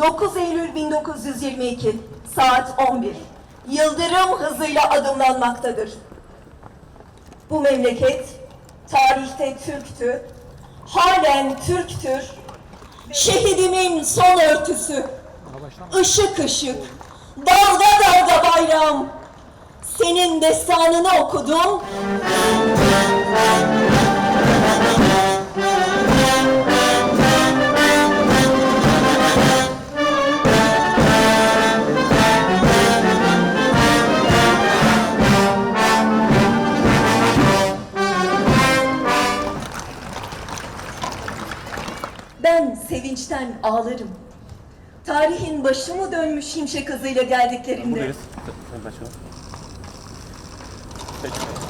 9 Eylül 1922 saat 11. Yıldırım hızıyla adımlanmaktadır. Bu memleket tarihte Türktü, halen Türktür. Şehidimin son örtüsü, ışık ışık, dalga dalga bayram. Senin destanını okudum. Ben sevinçten ağlarım. Tarihin başı mı dönmüş şimşek hızıyla geldiklerinde? Buradayız. Sayın Başkanım. Peki.